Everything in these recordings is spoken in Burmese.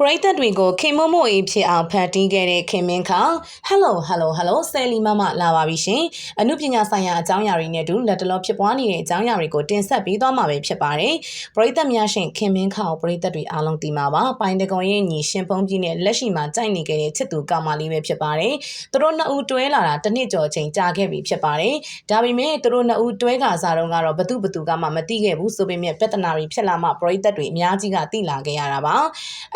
ပရိသတ်တွေကိုခင်မမို့အေးဖြစ်အောင်ဖန်တီးခဲ့တဲ့ခင်မင်းခေါဟယ်လိုဟယ်လိုဟယ်လိုဆယ်လီမမလာပါပြီရှင်အမှုပညာဆိုင်ရာအကြောင်းအရာတွေနဲ့အတူလက်တလောဖြစ်ပွားနေတဲ့အကြောင်းအရာတွေကိုတင်ဆက်ပေးသွားမှာပဲဖြစ်ပါတယ်ပရိသတ်များရှင်ခင်မင်းခေါပရိသတ်တွေအားလုံးသိမှာပါပိုင်တကွန်ရဲ့ညီရှင်ဖုံးကြီးနဲ့လက်ရှိမှာကြိုက်နေခဲ့တဲ့ချစ်သူကောင်မလေးပဲဖြစ်ပါတယ်သူတို့နှစ်ဦးတွဲလာတာတစ်နှစ်ကျော်ချိန်ကြာခဲ့ပြီဖြစ်ပါတယ်ဒါပေမဲ့သူတို့နှစ်ဦးတွဲခါစားတော့ကတော့ဘသူဘသူကမှမသိခဲ့ဘူးဆိုပေမဲ့ပြဿနာတွေဖြစ်လာမှပရိသတ်တွေအများကြီးကသိလာခဲ့ရတာပါ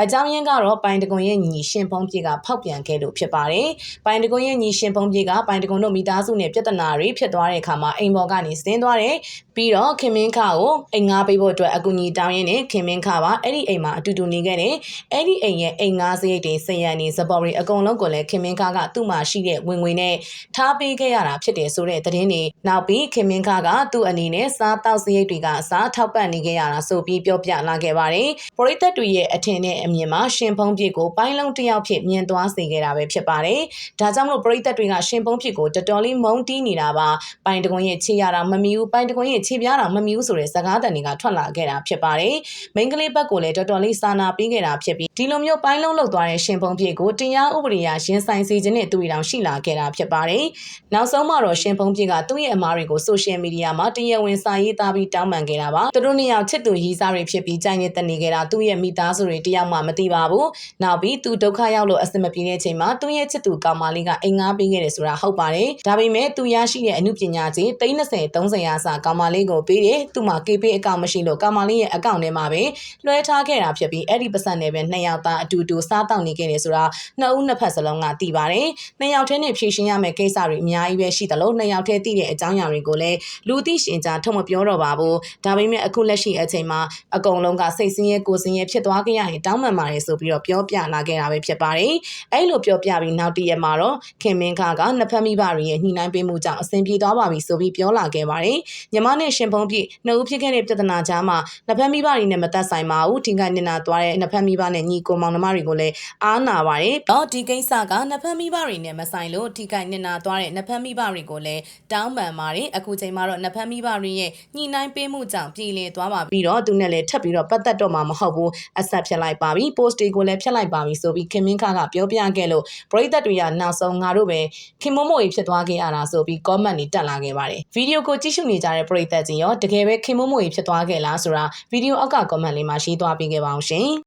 အကြောင်းရင်းကတော့ပိုင်တကွန်ရဲ့ညီရှင်ဖုံးပြေကဖောက်ပြန်ခဲ့လို့ဖြစ်ပါတယ်။ပိုင်တကွန်ရဲ့ညီရှင်ဖုံးပြေကပိုင်တကွန်တို့မိသားစုနဲ့ပြဿနာတွေဖြစ်သွားတဲ့အခါမှာအိမ်ပေါ်ကနေဆင်းသွားတယ်။ပြီးတော့ခင်မင်းခကိုအိမ်ငါပေးဖို့အတွက်အကူအညီတောင်းရင်းနဲ့ခင်မင်းခပါအဲ့ဒီအိမ်မှာအတူတူနေခဲ့တယ်။အဲ့ဒီအိမ်ရဲ့အိမ်ငါစရိတ်တွေဆင်ရနေစပေါ်တွေအကုန်လုံးကိုလည်းခင်မင်းခကသူ့မှာရှိတဲ့ဝင်ငွေနဲ့ထားပေးခဲ့ရတာဖြစ်တယ်ဆိုတဲ့သတင်းတွေနောက်ပြီးခင်မင်းခကသူ့အနေနဲ့စားတောက်စရိတ်တွေကအစားထောက်ပံ့နေခဲ့ရတာဆိုပြီးပြောပြလာခဲ့ပါတယ်။ပရိသတ်တွေရဲ့အထင်နဲ့အမြင်မှာရှင်ဖုံးပြစ်ကိုပိုင်းလုံးတစ်ယောက်ဖြစ်မြင်သွားစေခဲ့တာပဲဖြစ်ပါတယ်။ဒါကြောင့်မလို့ပရိသတ်တွေကရှင်ဖုံးပြစ်ကိုတော်တော်လေးမုန်းတီးနေတာပါ။ပိုင်တကွန်ရဲ့ခြေရတာမမီဘူးပိုင်တကွန်ရဲ့ခြေပြားတာမမီဘူးဆိုတဲ့စကားတန်တွေကထွက်လာခဲ့တာဖြစ်ပါတယ်။မိန်းကလေးဘက်ကိုလည်းတော်တော်လေးစာနာပေးခဲ့တာဖြစ်ပြီးဒီလိုမျိုးပိုင်းလုံးလောက်သွားတဲ့ရှင်ဖုံးပြစ်ကိုတရားဥပဒေအရရင်ဆိုင်စေခြင်းနဲ့သူတွေတောင်ရှိလာခဲ့တာဖြစ်ပါတယ်။နောက်ဆုံးမှာတော့ရှင်ဖုံးပြစ်ကသူ့ရဲ့အမားတွေကိုဆိုရှယ်မီဒီယာမှာတရားဝင်စာရေးသားပြီးတောင်းပန်ခဲ့တာပါ။သူတို့နှစ်ယောက်ချစ်သူရည်စားတွေဖြစ်ပြီးကြိုင်နေတဲ့နေခဲ့တာသူ့ရဲ့မိသားစုတွေတယောက်မှမသိပါဘူး။နောက်ပြီးသူဒုက္ခရောက်လို့အဆင်မပြေတဲ့အချိန်မှာသူ့ရဲ့ချစ်သူကောင်မလေးကအိမ်ငါပေးခဲ့တယ်ဆိုတာဟုတ်ပါတယ်။ဒါပေမဲ့သူရရှိတဲ့အမှုပညာချင်း30 30ရာစာကောင်မလေးကိုပေးတယ်။သူ့မှာ KP အကောင့်မရှိလို့ကောင်မလေးရဲ့အကောင့်ထဲမှာပဲလွှဲထားခဲ့တာဖြစ်ပြီးအဲ့ဒီပတ်စံနဲ့ပဲနှစ်ယောက်သားအတူတူစားတောက်နေခဲ့တယ်ဆိုတာနှစ်ဦးနှစ်ဖက်စလုံးကသိပါတယ်။နှစ်ယောက်တည်းနဲ့ဖြည့်ရှင်းရမယ့်ကိစ္စတွေအများကြီးပဲရှိတယ်လို့နှစ်ယောက်တည်းသိတဲ့အကြောင်းအရာတွေကိုလည်းလူသိရှင်ကြားထုတ်မပြောတော့ပါဘူး။ဒါပေမဲ့အခုလက်ရှိအချိန်မှာအကုန်လုံးကစိတ်ဆင်းရဲကိုယ်ဆင်းရဲဖြစ်သွားခဲ့ရရင်တောင်းပန်ပါတယ်ဆိုပြီးတော့ပြောပြလာခဲ့တာပဲဖြစ်ပါတယ်။အဲ့လိုပြောပြပြီးနောက်တည့်ရက်မှာတော့ခင်မင်းခကနှစ်ဖက်မိဘတွေရဲ့ညှိနှိုင်းပေးမှုကြောင့်အဆင်ပြေသွားပါပြီဆိုပြီးပြောလာခဲ့ပါတယ်။ညီမနဲ့ရှင်ဖုံးပြည့်နှစ်ဦးဖြစ်ခဲ့တဲ့ပြဿနာကြားမှာနှစ်ဖက်မိဘတွေနဲ့မသက်ဆိုင်ပါဘူး။ထင်ကနင်နာသွားတဲ့နှစ်ဖက်မိဘနဲ့ညီကိုမောင်နှမတွေကိုလည်းအားနာပါတယ်။တော့ဒီကိစ္စကနှစ်ဖက်မိဘတွေနဲ့မဆိုင်လို့ထိခိုက်နင်နာသွားတဲ့နှစ်ဖက်မိဘတွေကိုလည်းတောင်းပန်ပါတယ်။အခုချိန်မှာတော့နှစ်ဖက်မိဘတွေရဲ့ညှိနှိုင်းပေးမှုကြောင့်ပြည်လည်သွားပါပြီးတော့သူနဲ့လည်းထပ်ပြီးတော့ပတ်သက်တော့မှာမဟုတ်ဘူး။အဆက်ဖြစ်လိုက်ပါပြီ။ post တွေကိုလည်းဖျက်လိုက်ပါပြီဆိုပြီးခင်မင်းခကပြောပြခဲ့လို့ပရိသတ်တွေကနောက်ဆုံးငါတို့ပဲခင်မမို့ရေးဖြစ်သွားခဲ့ရတာဆိုပြီး comment တွေတက်လာခဲ့ပါတယ်။ဗီဒီယိုကိုကြည့်ရှုနေကြတဲ့ပရိသတ်ကြီးရောတကယ်ပဲခင်မမို့ရေးဖြစ်သွားခဲ့လားဆိုတာဗီဒီယိုအောက်က comment လေးမှာရေးသွားပေးခဲ့ပါအောင်ရှင်။